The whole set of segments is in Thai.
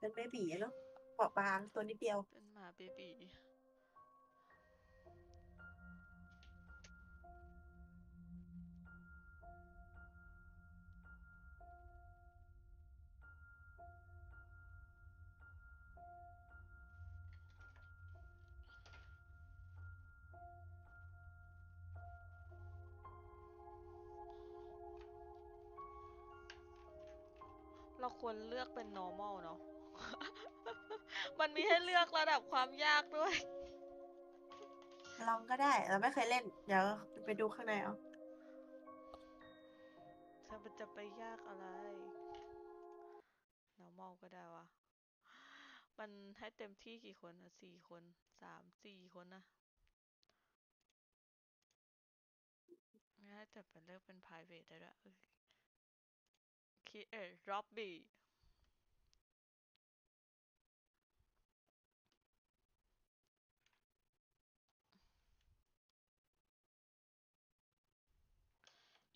เป็นเบบีเนาะเปราะบางตัวนิดเดียว เป็นหมาเบบีเราควรเลือกเป็น normal เนาะ มันมีให้เลือกระดับความยากด้วย ลองก็ได้ เราไม่เคยเล่น เดี๋ยวไปดูข้างในเอาถ้ามันจะไปยากอะไร normal ก็ได้วะ มันให้เต็มที่กี่คนอะสี่คน สาม สี่คนนะงั้นแต่เป็นเลือกเป็น private ได้ด้วยเออคิดเออ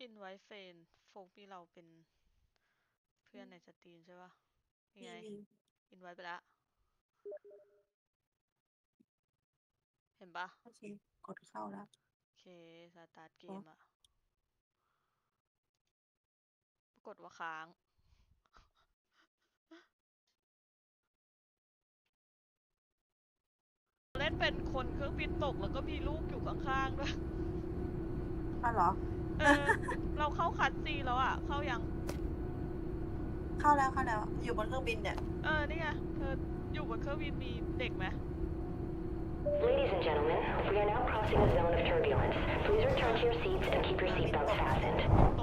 อินไว้เฟนโฟกมีเราเป็นเพื่อนในสตรีมใช่ปะนี่มีไงมี อินไว้ไปแล้วเห็นปะโอเค กดเข้าแล้ว โอเคสตาร์ทเกอ๋อมอะปรากฏว่าค้าง เล่นเป็นคนเครื่องบินตกแล้วก็มีลูกอยู่ข้างๆด้วยอ้าวเหรอ เออ เราเข้าคัดซีนแล้วอะเข้ายัง เข้าแล้วเข้าแล้ว อยู่บนเครื่องบินเนี่ย เออ นี่ไงเธออยู่บนเครื่องบินมีเด็กไหม Ladies and gentlemen, we are now crossing a zone of turbulence. Please return to your seats and keep your seatbelts fastened.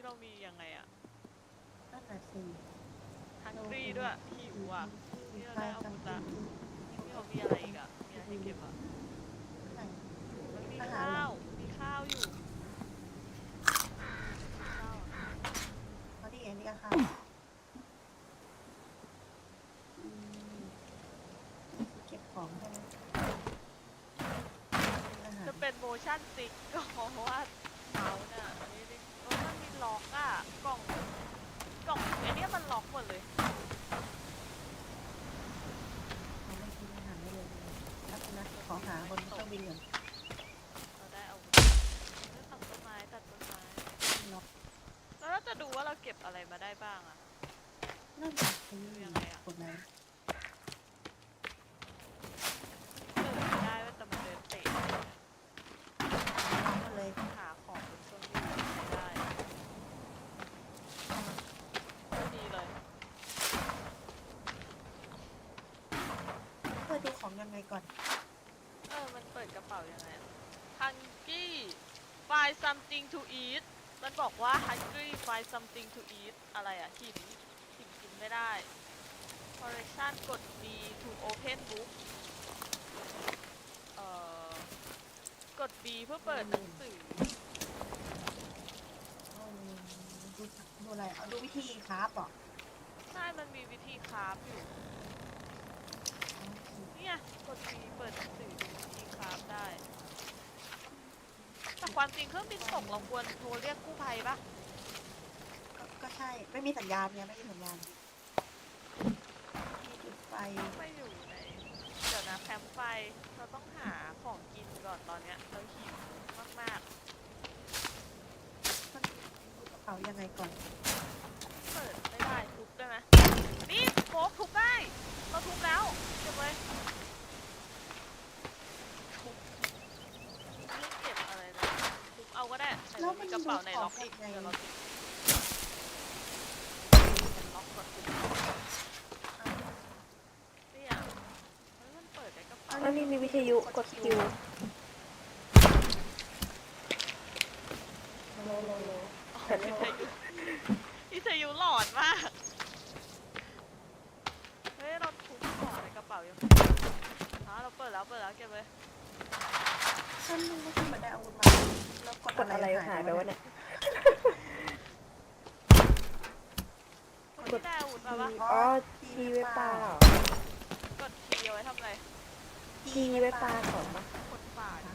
ดูของที่เรามียังไงอะนั่นน่ะสิฮังกรีด้วยหิวอะนี่เราได้อาวุธละมีนี่เรามีอะไรอีกอะมีอะไรให้เก็บอะไข่มันมีอาหารข้าเหรอวมีข้าวอยู่ข้าวอะเพราะนี่เองนี่ก็ค่ะอืมเก็บของใช่ไหมอาหาร จะเป็นโมชั่นซิกก็เพราะว่าเมาส์เนี่ยอันนี้ดิเออมันมีล็อกอะกล่อง กล่องไอันนี้มันล็อกหมดเลย เขาไม่กินอาหารได้เลยแล้วคุณนะขอหาบนเครื่องบินก่อน เราได้เอาเลือกตัดต้นไม้ตัดต้นไม้ ล็อก แล้วเราจะดูว่าเราเก็บ อะไรมาได้บ้างอะนั่นน่ะสิยังไงอะกดไหนเดินไม่ได้เว้ยแต่มันเดินเตะล็อกมาเลยหาของบนเครื่องบินไม่ได้ไม่มีเลยเพื่อดูของยังไงก่อน เออ มันเปิดกระเป๋ายังไงอะ Hungry find something to eat มันบอกว่า Hungry find something to eat อะไรอะหินหินกินไม่ได้ Correction กด B to open book เอ่อกด B เพื่อเปิดหนังสือเอาดูดูอะไรเอาดูวิธีคราฟเหรอใช่ มันมีวิธีคราฟอยู่ เนี่ย กด B เปิดหนังสือดูวิธีคราฟได้ แต่ความจริงเครื่องบินตกเราควรโทรเรียกกู้ภัยปะก็ก็ใช่ ไม่มีสัญญาณไงไม่มีสัญญาณมีจุดไฟไม่อยู่ในเดี๋ยวนะแคมป์ไฟเราต้องหาของกินก่อนตอนเนี้ยเราหิวมากมันดูกระเป๋ายังไงก่อน ๆ เปิดไม่ได้ทุบได้ไหมนี่โฟกทุบได้ เราทุบแล้วเก็บไว้ มันกระเป๋าในล็อกอีกเดี๋ยวเราติดกันล็ม่อนเนี่มันเปิดได้กรอันนี้มีวิทยุกดคิว คนที่ได้อาวุธมาปะอ๋อทีไว้ปลาเหรอกดทีเอาไว้ทำอะไรทีไว้ปลาของปะคนป่าดิ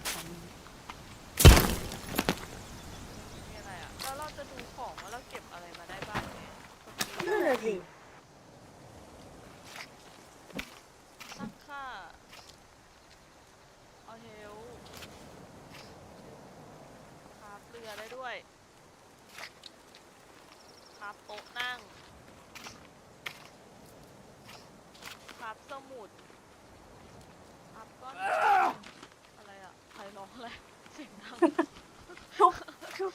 มีอะไรอะแล้วเราจะดูของว่าเราเก็บอะไรมาได้บ้างเนี่ยกด T นั่นเลยสิตั้งค่าเอาเฮลคราฟเรือได้ด้วยคราฟโต๊ะนั่ง คราฟสมุดคราฟก้อนอะไรอะใครร้องอะไรเสียงดังทุบทุบ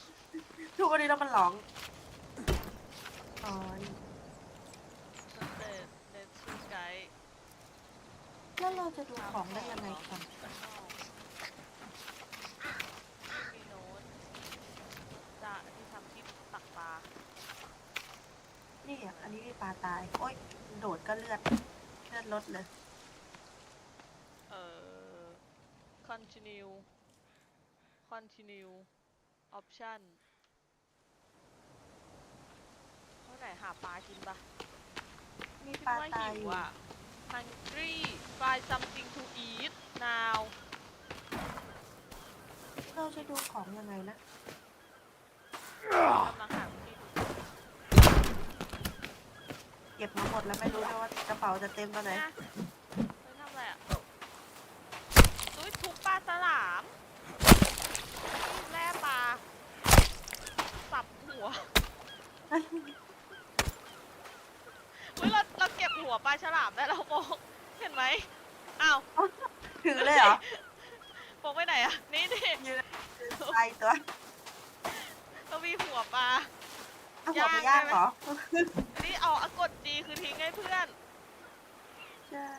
ทุบอันนี้แล้วมันร้องอ๋อนี่สเตทเนชูไกด์แล้วเราจะดูของได้ยังไงกัน มีโน้ตจะที่ทำที่ตักปลา นี่อะอันนี้มีปลาตาย โอ๊ย โดดก็เลือด เลือดลดเลยเอ่อ continue continue option เท่าไหร่หาปลากินปะมีคิดปลาว่าตายหิอวยู่อะ hungry find something to eat now เราจะดูของยังไงนะกำลังหาวิธีดู เก็บมาหมดแล้วไม่รู้ด้วยว่ากระเป๋าจะเต็มตอนไหน นะเฮ้ยทำอะไรอะตุ้ยทุบปลาฉลามนี่แล่ปลา สับหัวเฮ้ยเราเราเก็บหัวปลาฉลามได้แล้วโมกเห็นไหมอ้าวถือเลยเหรอโมกไปไหนอะ นี่นี่ยืนตายตัวเรามีหัวปลา เอาหัวไปย่างเหรอ นี่เอาอากดดีคือทิ้งให้เพื่อน ใช่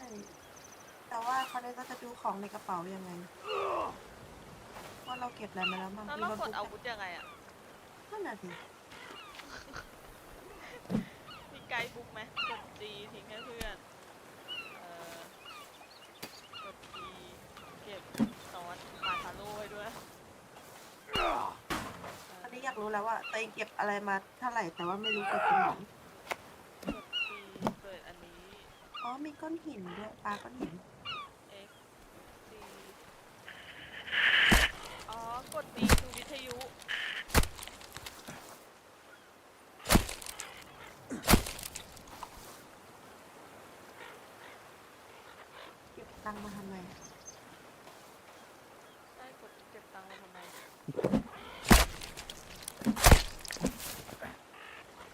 แต่ว่าเขาเนี่ยก็จะดูของในกระเป๋ายังไง ว่าเราเก็บอะไรมาแล้วบ้างแล้วมีเราโน้ตกดบุ๊กอาวุธยังไงอะนั่นน่ะสิมีไกด์บุ๊กไหมกดดีทิ้งให้เพื่อนเอ่อกดดีเก็บซอสปลาทาโร่ไว้ด้วยเอันนี้อยากรู้แล้วว่าตัวเองเก็บอะไรมาเท่าไหร่แต่ว่าไม่รู้เก็บตรงไหน กดดีเปิดอันนี้ อ๋อมีก้อนหินด้วยปลาก้อนหิน X D อ๋อ กดดีดูวิทยุ เก็บตังค์มาทำไมอะ ได้กดเก็บตังค์มาทำไม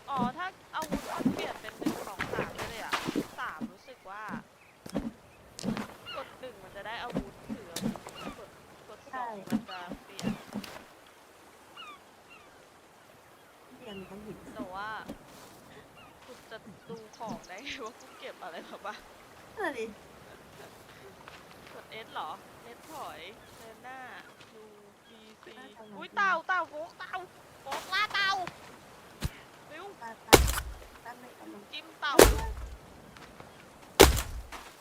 อ๋อ ถ้าอาวุธมันเปลี่ยนเป็นหนึ่งสองสามได้เลยอะสามรู้สึกว่า กดหนึ่งมันจะได้อาวุธถืออาวุธกดกดสองมันจะเปลี่ยน เรียนมีก้อนหิน แต่ว่ากูจะดูของ ได้ไงว่ากูเก็บอะไรมาบ้างนั่นนะดิกด S เหรอ S ถอยเดินหน้า U B C อุ้ยเต่าเต่าโฟกเต่าโฟกล่าเต่าเร็วปลาตายตั้งในกระลุงจิ้มเต่า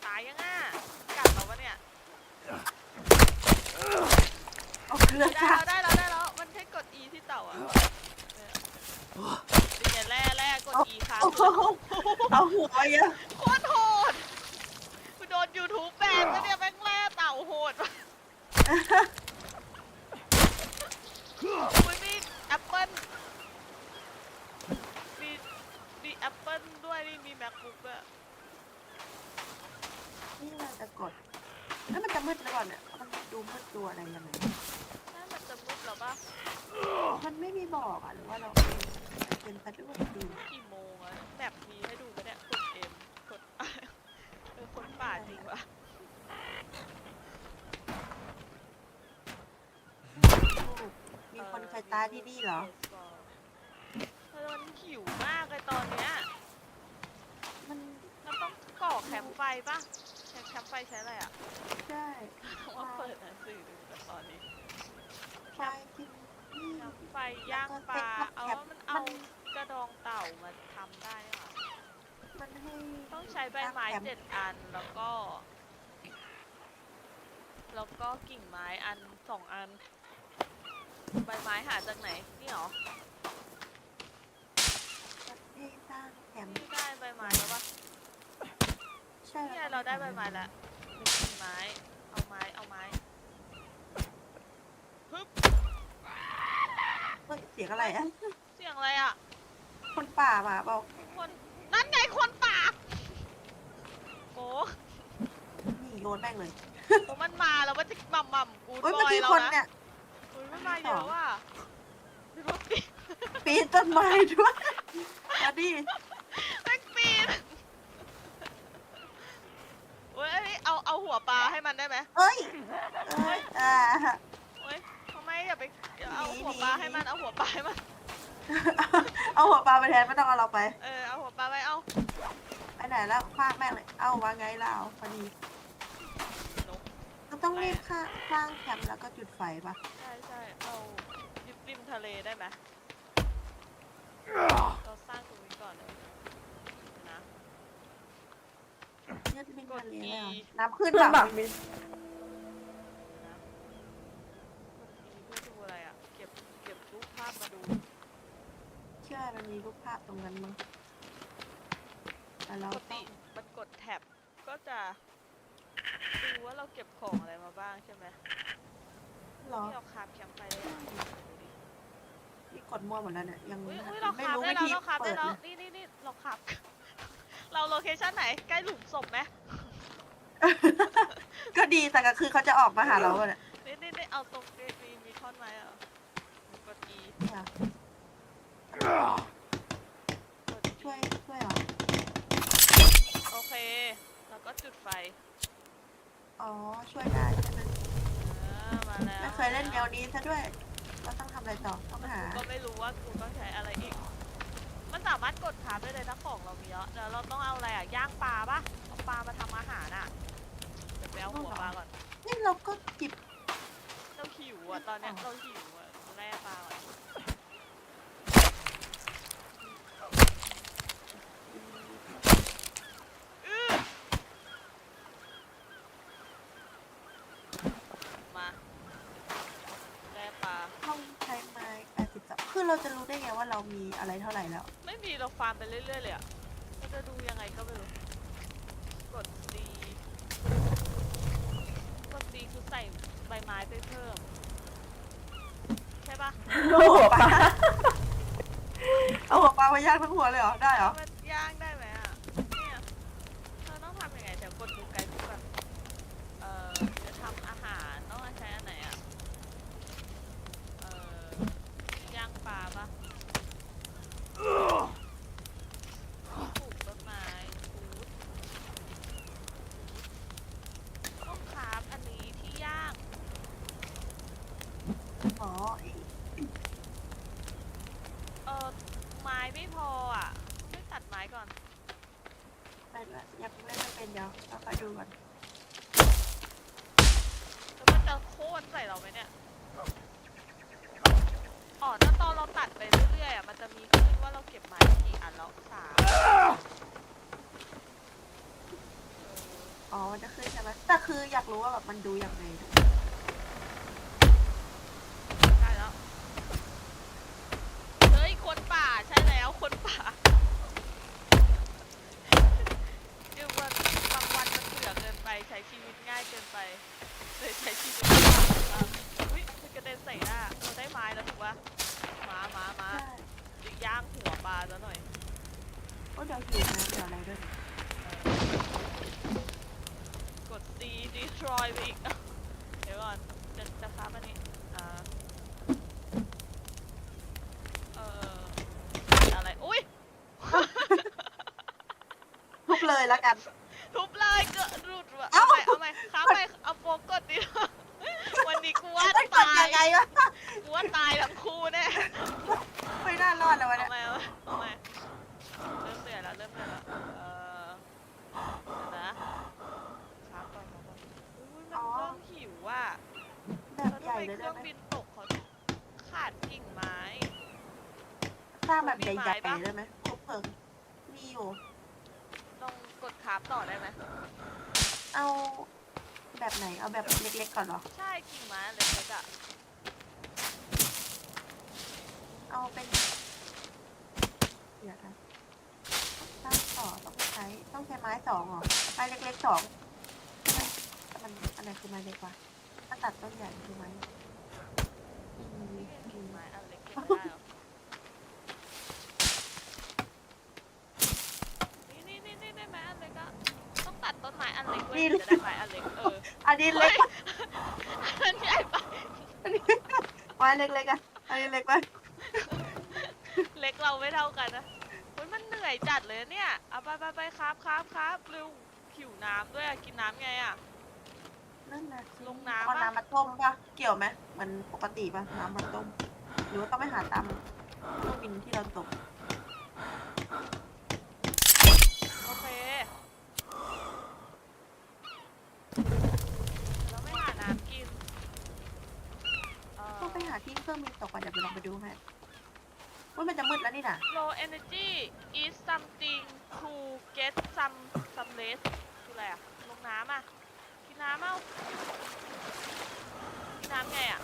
ตายยังอะกัดเราปะเนี่ยเอาเกลือได้จ้าแล้วได้แล้วได้แล้วมันใช้กด E ที่เต่าอะเนี่ยเป็นไงแร่แร่กด E ค้างโอ้โห เอาหัวเยอะโคตรโหดกูโดน YouTube แบนแล้วเนี่ยแม่งแร่เต่าโหดว่ะอุ้ยมีแอปเปิ้ลมีมีแอปเปิ้ลด้วยนี่มี MacBook ด้วยนี่เราจะกดแล้วมันจะมืดหรือเปล่าเนี่ยมันดูมืดดูอะไรยังไงน่ามันจะมืดแล้วปะมันไม่มีบอกอะหรือว่าเราเป็นพัดลมดูกี่โมงอะแบบมีให้ดูปะเนี่ยกด M กดเออคนป่าจริงวะมีคนเคยตายที่นี่เหรอเออมันหิวมากเลยตอนเนี้ยมันมันต้องก่อแคมป์ไฟปะแคมป์ไฟใช้อะไรอะใช่ว่าเปิดหนังสือดูแต่ตอนนี้ไฟกินไฟย่างปลา เอาว่ามันเอา กระดองเต่ามาทำได้นี่หว่ามันให้ต้องใช้ใบไม้แคมป์เจ็ดอันแล้วก็ แล้วก็กิ่งไม้อันสองอัน ใบไม้หาจากไหน นี่เหรอให้สร้างแคมป์นี่ได้ใบไม้แล้วปะใช่เนี่ยเราได้ใบไม้แล้วมีกิ่งไม้ เอาไม้ เอาไม้ฮึบเฮ้ยเสียงอะไรอะเสียงอะไรอะ คนป่ามาบอกคนนั่นไงคนป่าโอ้นี่โยนแม่งเลยโหมันมาแล้วมันจะหม่ำหม่ำกูเฮ้ยบเมื่ออยกี้เราคนนะเนี่ยอุ้ยมันมาเยอะว่ะดูรถปีนปีนต้นไม้ด้วยมาดิแม่งปีนเว้ยเอาเอาหัวปลาให้มันได้ไหมเอ้ยเอ้ยอ่าเว้ยทำไมอย่าไปอย่าเอาหนีหัวปลาหนีให้มันเอาหัวปลาให้มัน เอาหัวปลาไปแทนไม่ต้องเอาเราไป เออเอาหัวปลาไปเอาไปไหนแล้วคว้างแม่งเลย เอาว่าไงเราพอดีนกก็ต้องรีบค่ะสร้างแคมป์แล้วก็จุดไฟปะใช่ใช่เอาริมริมทะเลได้ไหมเราสร้างตรงนี้ก่อนเลยนะเนี่ยบินทะเลเลยเหรอกด E น้ำขึ้นเพื่อนแบบักมินนะมันมีเพื่อดูอะไรอะเก็บเก็บรูปภาพมาดู เชื่อมันมีรูปภาพตรงนั้นมั้งแต่ปเรากต้ติองมันกดแท็บก็จะดูว่าเราเก็บของอะไรมาบ้างใช่ไหมเหรอที่เราคาบแคมป์ไปได้ยังดูดิที่กดมั่วหมดแล้วเนี่ยยังอุ้ยอุ้ยเราไม่คาบรู้ได้วิแล้วธีเราคาบเปิได้ดแล้วเลยนี่นี่นี่เราคาบ เราโลเคชั่นไหนใกล้หลุมศพไหมก็ดีแต่ก็คือเขาจะออกมาหาเราอะเนี่ยนี่นี่นี่เอาตรงมีมีมีท่อนไม้เหรอะกด E เนี่ยกด E ช่วยช่วยเหรอโอเค แล้วก็จุดไฟอ๋อช่วยได้ใช่ไหมอ่ามาแล้วไม่เคยเล่นแนวนี้ซะด้วยเราต้องทำอะไรต่อต้องหาก็ไม่รู้ว่ากูต้องใช้อะไรอีก มันสามารถกดคาบได้เลยถ้าของเรามีเยอะแล้วเราต้องเอาอะไรอะย่างปลาปะเอาปลามาทำอาหารอะเดี๋ยวไปเอาหัวปลาก่อน นี่เราก็จิบเราหิวอะตอนเนี้ยเราหิวอะกูแล่ปลาก่อนอื้อมาแล่ปลา ต้องใช้ไม้82คือ เราจะรู้ได้ไงว่าเรามีอะไรเท่าไหร่แล้ว ไม่มีเราฟาร์มไปเรื่อยๆเลยอะเราจะดูยังไงก็ไม่รู้ กด C กด C คือใส่ใบไม้ไปเพิ่ม ใช่ปะเอาหัวปลาเอาหัวปลาไปย่างทั้งหัวเลยเหรอ ได้เหรอมันย่างได้ไหมอะ เนี่ยเราต้องทำยังไงเดี๋ยวกดดูไกด์ดูกันเอ่อจะทำอาหารต้องใช้อันไหนอะ เอ่อย่างปลาปะปลูกต้นไม้ฟูดต้องคราฟอันนี้ที่ย่าง อ๋อไอ้เออไม้ไม่พออะไม่ตัดไม้ก่อน ไปละยังเล่นไม่เป็นเดี๋ยวเราไปดูก่อนแล้วมันจะโค่นใส่เราไหมเนี่ย อ๋อถ้าตอนเราตัดไปเรื่อยๆอะ มันจะมีขึ้นว่าเราเก็บไม้กี่อันแล้วสามเอออ๋อมันจะขึ้นใช่ไหมแต่คืออยากรู้ว่าแบบมันดูยังไงได้แล้ว เฮ้ย คนป่าใช่แล้ว คนป่าเดี๋ยววันบางวันมันเบื่อเกินไป ใช้ชีวิตง่ายเกินไปเลยใช้ชีวิตลำบากอะอุ้ยมันกระเด็นใส่หน้าเราได้ไม้แล้วถูกปะมามามา ใช่ จะย่างหัวปลาซะหน่อย โอ้เดี๋ยวหิวนะเดี๋ยวอะไรด้วย กด C destroy ไปอีก เดี๋ยวก่อน จะจะค้าอันนี้อ่าเอ่ออะไร อุ้ย ทุบเลยแล้วกัน ทุบเลยเกิดรุดว่ะเอ้าเอาใหม่เอาใหม่ค้าไปเอาโปรกดดิวันนี้กูว่าไม่กดตายัยงไงวะกูว่าตายทั้งคู่แน่ ไม่น่ารอดเลยวะ เอา เนี่ย ใหม่เอาใหม่เอาใหม่เริ่มเดือดแล้ว เริ่มเดือดแล้ว เออเดี๋ยวนะค้า เลย เค ได้ รื่อง ไหม บินตกเขาขาดกิ่งไม้ สร้างแบบมีใหไม้ญ่ปะๆได้ไหมครบเพลิงมีอยู่ ลองกดคราฟต่อได้ไหมเอาแบบไหน เอาแบบเล็กๆก่อนเหรอ ใช่กิ่งไม้อันเล็กๆอะเอาเป็นเดี๋ยวนะสร้างต่อต้องใช้ต้องใช้ไม้สองเหรอ ไม้เล็กๆสองใช่ไหมแต่มันอันไหนคือไม้เล็กวะถ้าตัดต้นใหญ่คือไม้อืมนี่ไงอืกิ่งมไม้อันเล็กเก็บไม่ได้เหรอนี่นี่นี่นี่ได้ไหมอันเล็กอะต้องตัดต้นไม้อั นเล็กด้จะได้ไม้อันเล็กเอออันนี้เล็กอันใหญ่ไปไม้เล็กๆอะอันนี้เล็กไปเล็กเราไม่เท่ากันนะเฮ้ยมันเหนื่อยจัดเลยเนี่ยเอาไปไปไปครับครับครับเร็วหิวน้ำด้วยอะกินน้ำไงอะนั่นนะสิลงน้ำเอาปะน้ำมาต้มป่ะ เกี่ยวไหมมันปกติป่ะ น้ำมาต้ม หรือว่าต้องไปหาตามเครื่องบินที่เราตก โอเคเราไม่หาน้ำกินเอ่อ ต้องไปหา ที่เครื่องบินตกก่อนเดี๋ยวไปลองไปดูให้ว่ามันจะมืดแล้วนี่นะ low energy is something to get some some rest คืออะไรอะลงน้ำอะกินน้ำเอ้ากินน้ำไงอะ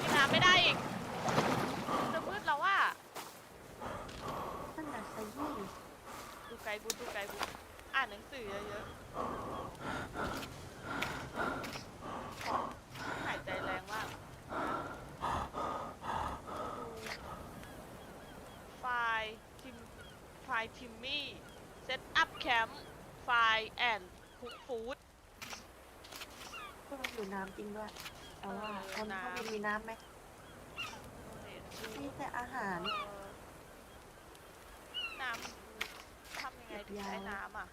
กินน้ำไม่ได้อีกจะมืดแล้วว่านั่นน่ะสิยี่ดูไกด์บุ๊ดูไกด์บุ๊อ่านหนังสือเยอะๆหายใจแรงมากไฟล์ทิม ไฟล์ทิมมี่เซตอัพแคมป์ไฟล์แอนด์คุกฟู้ดก็มันอยู่น้ำจริงด้วยแต่ว่าเออบนเครื่องน้ำบินมีน้ำไหมมีแต่อาหาร น้ำทำยังไงถึงได้น้ำอะ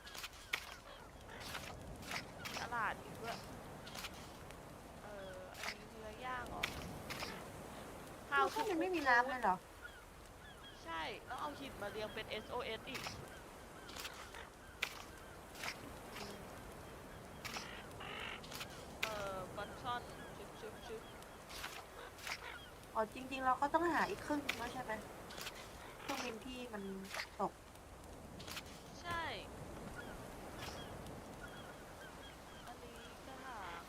ตลาดอีกด้วยเอออันนี้เนื้อย่างเหรอข้าวเครื่องบินไม่มีน้ำเลยเหรอใช่ แล้วเอาหินมาเรียงเป็น SOS อีก เออบันช่อนชุบชุบชุบอ๋อจริง ๆ เราก็ต้องหาอีกครึ่งนึงแล้วใช่ไหมเครื่องบินที่มันตก ใช่ อันนี้กระถาง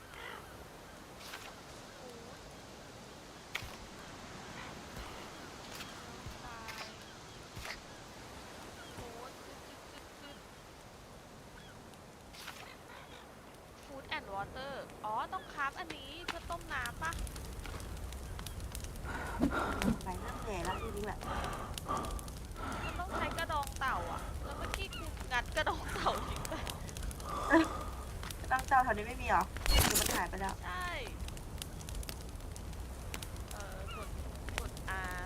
ฟูดตายฟูดฟูดแอนด์วอเตอร์ อ๋อ ต้องคราฟอัน นี้เพื่อต้มน้ำปะไปนั่งแก่แล้วจริงๆแหละมันต้องใช้กระดองเต่าอะแล้วเมื่อกี้กูงัดกระดองเต่าทิ้งไปตั้งเจ้าแถวนี้ไม่มีเหรอหรือมันหายไปแล้ว ใช่ เอ่อกด กด R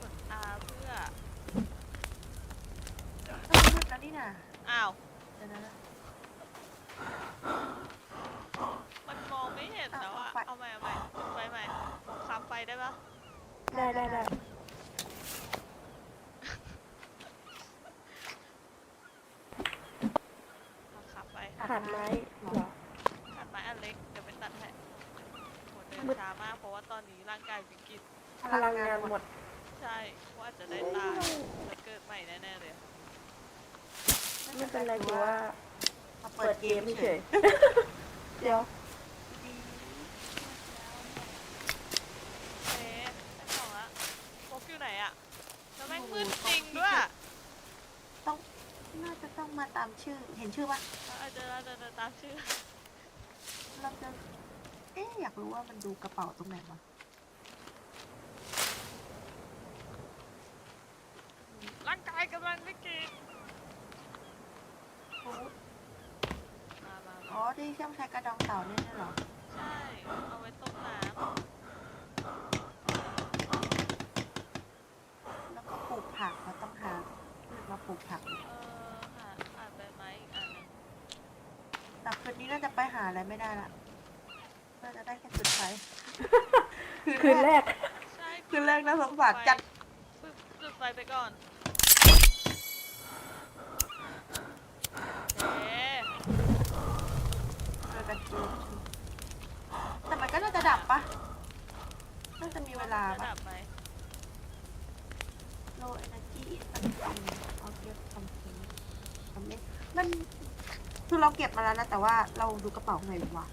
กด R เพื่อ เฮ้ยมืดแล้วนี่น่ะ อ้าว เดี๋ยวนะ มันมองไม่เห็นแล้วอะ เอาไฟ เอาใหม่ เอาใหม่จุดไฟใหม่ขับ ไฟได้ปะได้ได้ได้เอาขับไปขาดไม้เหรอขัดไม้อันเล็กเดี๋ยวไปตัดให้โหเดินมืดช้ามากเพราะว่าตอนนี้ร่างกายวิกฤตพลังงานหมด ใช่ว่าจะได้ตายจะเกิดใหม่แน่ๆเลยไม่เป็นไรถือว่ามาเปิเปิดดเกเกมมเฉเฉยยเดี๋ยว เอ๊ะได้ของละพก อยู่ไหนอะแล้วแม่งมืดจริงด้วยต้องน่าจะต้องมาตามชื่อ เห็นชื่อปะเอาเจอแล้วเดินตามชื่อ เราจะเอ๊ะอยากรู้ว่ามันดูกระเป๋าตรงไหนวะร่างกายกำลังวิกฤตโอ้มามาอ๋อที่เชื่อมใช้กระดองเต่าเนี่ยน่ะเหรอ ใช่ เอาไว้ต้มน้แล้วก็ปลูกผักเราต้องหาพืชมาป ลูกผักำเออหาอ่านใบไม้อีกอันหนึงแต่คืนนี้น่าจะไปหาอะไรไม่ได้ละน่าจะได้แค่จุดไฟ คืนแรก ใช่คืนแรกน่าสงสารจัด ปึ๊บจุดไฟไปก่อนเอ๊ะเจอกันจูจะดับปะน่าจะมีเวลาจะปะดับไหม low energy is something I'll get something ทำเม็ดมันคือเราเก็บมาแล้วนะแต่ว่าเราดูกระเป๋าหน่อยวะ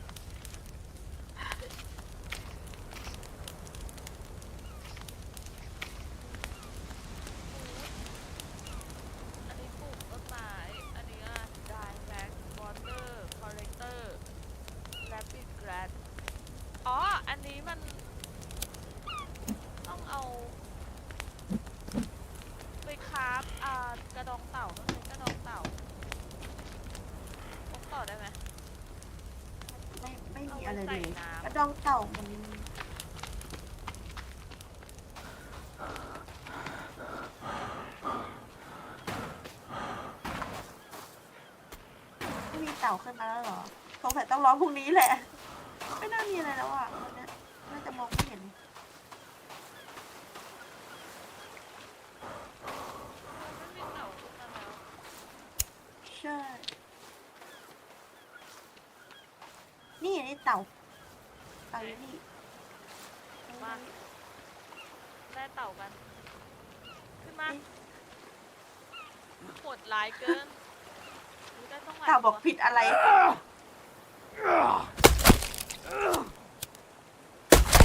อันนี้ปลูกต้นไม้อันนี้อะ dry max water collector rapid grass อ๋อ อันนี้มัน ต้องเอา ไปคราฟอ่ากระดองเต่าต้องใช้กระดองเต่าพกต่อได้ไหม ไม่ไม่ เอา มี ไว้ อะไรเล ใส่ ย น้ กระดอง เต่ามันไม่มีเต่าขึ้นมาแล้วเหรอสงสัยต้องรอพรุ่งนี้แหละ ไม่น่ามีอะไรแล้วอะวันเนี้ยน่าจะมองไม่เห็นำมันไม่มีเต่าขึ้นมาแล้วใช่ นี่นี่เต่าเต่า อยู่นี่มา ได้เต่ากัน ขึ้นมาโหดร้ายเกินอุ๊ยได้ต้องหลยเต่าบอกตัวผิดอะไร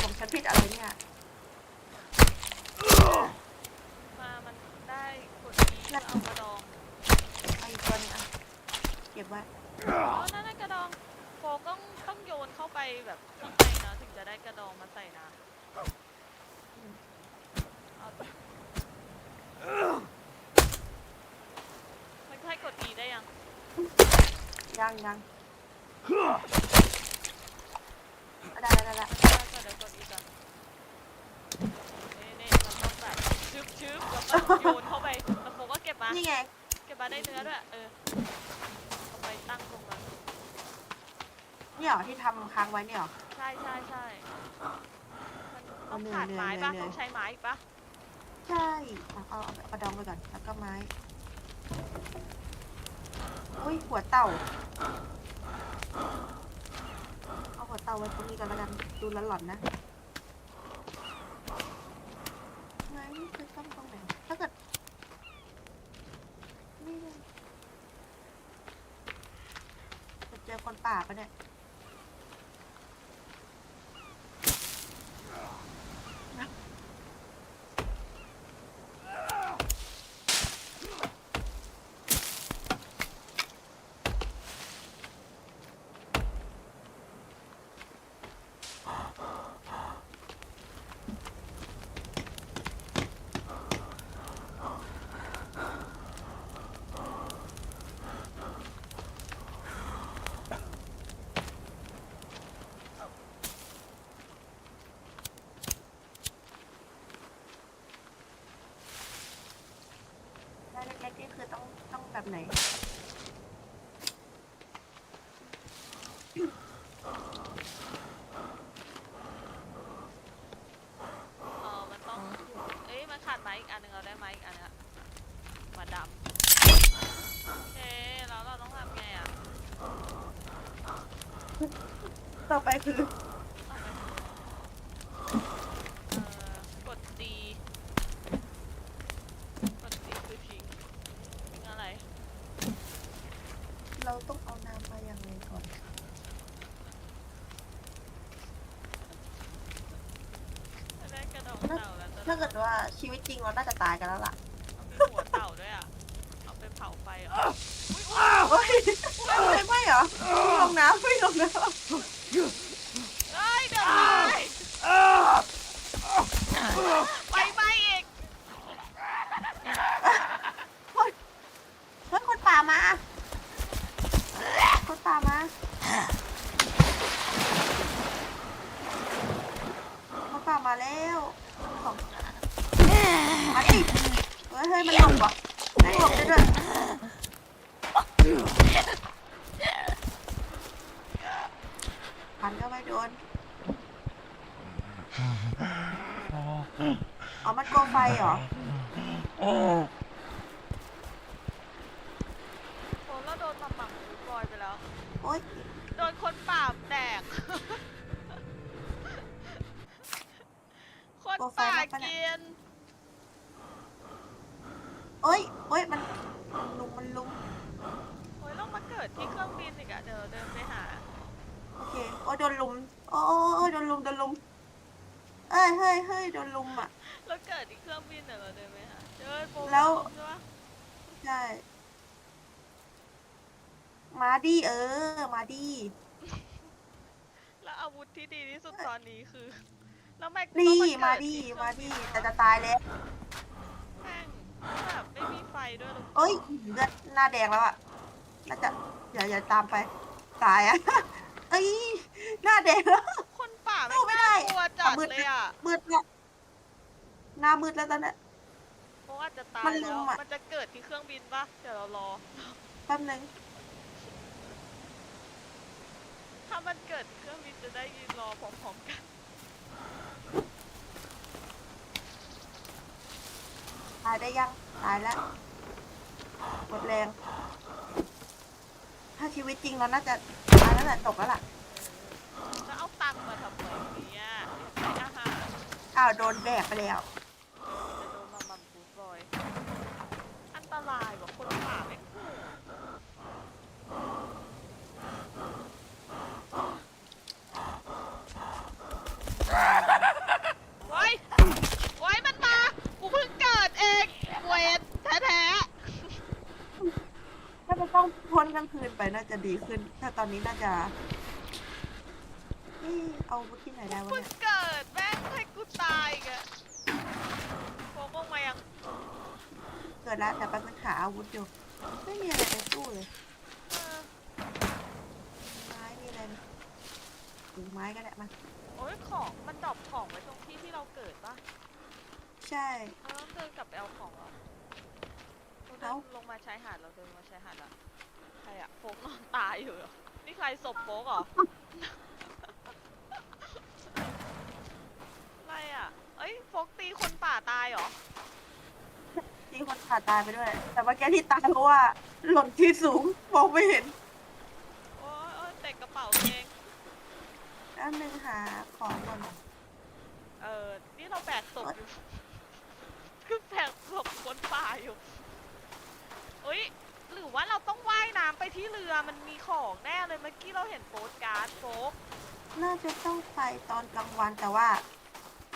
ผมฉันผิดอะไรเนี่ย มามันได้กดนี้เพื่อเอากระดองเอาอีกตัวหนึงอะ เก็บไว้ อ๋อนั่นน่ะกระดองโฟต้องต้องโยนเข้าไปแบบข้างในนะถึงจะได้กระดองมาใส่น้ำเอาไปมันใช่กด E ได้ยัง ยังยังเอาได้ได้ได้ได้ไม่ได้ก็เดี๋ยวกด E ก่อนนี่นี่มันต้องแบบชึบชึบแล้วก็โยนเข้าไปแล้วโฟก็เก็บมา นี่ไง เก็บมาได้เนื้อด้วย เออเอาไปตั้งตรงนั้น นี่เหรอที่ทำค้างไว้เนี่ยเหรอ ใช่ใช่ใช่มันต้องเอาเนื้อขาดไม้ปะเนื้อต้องใช้ไม้อีกปะใช่เอาเอาเอากระดองไปก่อนแล้วก็ไม้อุ้ยหัวเต่า เอาหัวเต่าไว้ตรงนี้ก่อนแล้วกันดูแลวหลอนนะไม้นี่คือต้องตรงไหนถ้าเกิดนี่เลยจะเจอคนป่าปะเนี่ย ได้เล็กๆนี่คือต้องต้อง แบบไหน เออมันต้อง เอ้ย มันขาดไม้อีกอันหนึงเราได้ไม้อีกอันนึงอะมาดำโอเคแล้วเราต้องทำไงอะต่อไปคือ เอาไปเอ่อกดดีกดดีคือทิ้งทิ้งอะไร เราต้องเอาน้ำมาอย่างไรก่อน จะได้กระดองเต่าแล้วจะ ถ้าเกิดว่าชีวิตจริงเราน่าจะตายกันแล้วล่ะ เอามีหัวเต่าด้วยอะ เอาไปเผาไฟเหรออุ้ยอุ้ย เฮ้ยไม่ไม่เหรอไม่ลงน้ำไม่ลงน้ เอ้ยเดี๋ยวไปไปไปอีกำเฮ้ยเฮ้ยคนป่ามาคนป่ามาคนป่ามาแล้วสองมาดิเฮ้ยเฮ้ยมันหลบว่ะหลบได้ด้วยพันก็ไม่โดนอ๋อมันกลัวไฟเหรอ โอ้แล้วโดนหม่ำๆฟุตบอยไปแล้ว โอ๊ยโดนคนป่าบแดกตัวไฟป่ามาปะเนี่ยเกียนเอ้ยเอ้ยมันมันลุมมันลุมโอ้ยเรามาเกิดที่เครื่องบินอีกอะเดี๋ยวเดินไปหา โอเคโอ้ยโดนลุมโอ้ยโอ้ยโอ้ยโดนลุมโดนลุมเอ้ยเฮ้ยเฮ้ยโดนลุมอะเราเกิดที่เครื่องบินเดี๋ยวเราเดินไปหาเจอโปรแล้ว ใช่ปะใช่ มาดิเออ มาดิแล้วอาวุธที่ดีที่สุดตอนนี้คือ แล้วแม่งนี่ต้องมาเกิดิที่เครื่องมาดิบินแต่จะตายแล้วแม่งแบบไม่มีไฟด้วยหรอเอ้ยเลือดหน้าแดงแล้วอะน่าจะอย่าอย่าตามไป ตายอะเอ้ยหน้าแดงแล้วคนป่าไม่สู้ไม่ได้น่ากลัวจัดเอามืดเลยอะมืดแล้วหน้ามืดแล้วตอนเนี้ยเพราะว่าจะตายมันลุแล้วมอะมันจะเกิดที่เครื่องบินปะเดี๋ยวเรารอแป๊บนึง ถ้ามันเกิดที่เครื่องบินจะได้ยืนรอพร้อมๆกัน ตายได้ยัง ตายแล้วหมดแรง ถ้าชีวิตจริงเราน่าจะตายแล้วแหละจบแล้วล่ะ แล้วเอาตังค์มาทำไมเนี่ยอยากได้อาหาร อ้าวโดนแบกไปแล้ว จะโดนมามัมฟูดบอย อันตรายกว่าคนป่าไม่โหดไว้ไว้มันมา กูเพิ่งเกิดเองเวรแท้ ถ้าจะต้องพ้นกลางคืนไปน่าจะ ดีขึ้นถ้าตอนนี้น่าจะนี่เอาอาวุธที่ไหนได้ๆวะเพิ่งเนี่ยเกิดแม่งให้กูตายอีกอะโกงงมายังเกิดแล้วแต่แป๊บนึงหาอาวุธอยู่ไม่มีอะไรในตู้เลย เออไม้มีอะไรไหมหรือไม้ก็ได้มาโอ้ยของมันดรอปของไว้ตรงที่ที่เราเกิดปะใช่ เราต้องเดินกลับไปเอาของเหรอ เราเดิเอ้านลงมาชายหาดเราเดินมาชายหาดละใครอะโฟกนอนตายอยู่เหรอนี่ใครศพโฟกเหรอ อะไรอะเอ้ยโฟกตีคนป่าตายเหรอ ที่คนขาดตายไปด้วย แต่เมื่อกี้ที่ตายเพราะว่า หล่นที่สูงมองไม่เห็นโอ้ยโอ้ยเตะกระเป๋าตัวเองแป๊บนึงหาของก่อนเออนี่เราแบกศพอยู่ คือแบกศพคนป่าอยู่ เอ้ยหรือว่าเราต้องว่ายน้ำไปที่เรือมันมีของแน่เลยเมื่อกี้เราเห็นโปสการ์ดโฟกน่าจะต้องไปตอนกลางวันแต่ว่า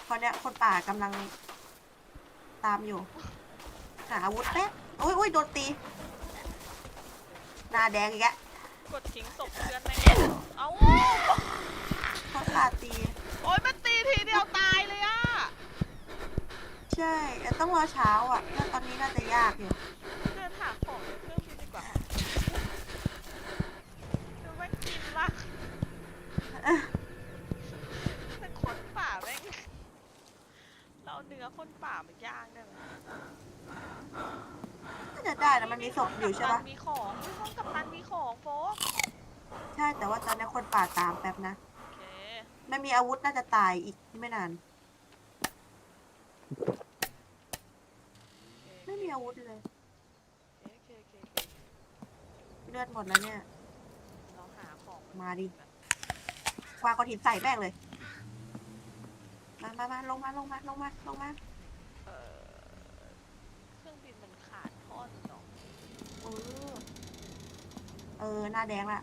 ตอนเนี้ยคนป่ากำลังตามอยู่ หาอาวุธแป๊บโอ้ยโอ้ยโดนตี หน้าแดงอีกแล้วกดทิ้งศพเพื่อนแม่งเอ้าคนป่าตี โอ้ยมันตีทีเดียวตายเลยอะใช่แต่ต้องรอเช้าอะถ้าตอนนี้น่าจะยากอยู่ เดินหาของในเครื่องบินดีกว่าดูแม่งกินละแต่คนป่าแม่ง เราเอาเนื้อคนป่ามาย่างได้ไหมน่าจะได้นะมันมีศพอยู่ใช่ปะมีของมีห้องกับตันมีของโฟกใช่แต่ว่าตอนนี้คนป่าตามแป๊บนะโอเคไม่มีอาวุธน่าจะตายอีกไม่นานไม่มีอาวุธเลย โอเคโอเคโอเคเลือดหมดแล้วเนี่ย เราหาของมาดิ วางก้อนหินใส่แม่งเลย มามามาลงมาลงมาลงมาลงมาเออเครื่องบินมันขาดท่อนเนาะ เออ เออ หน้าแดงละ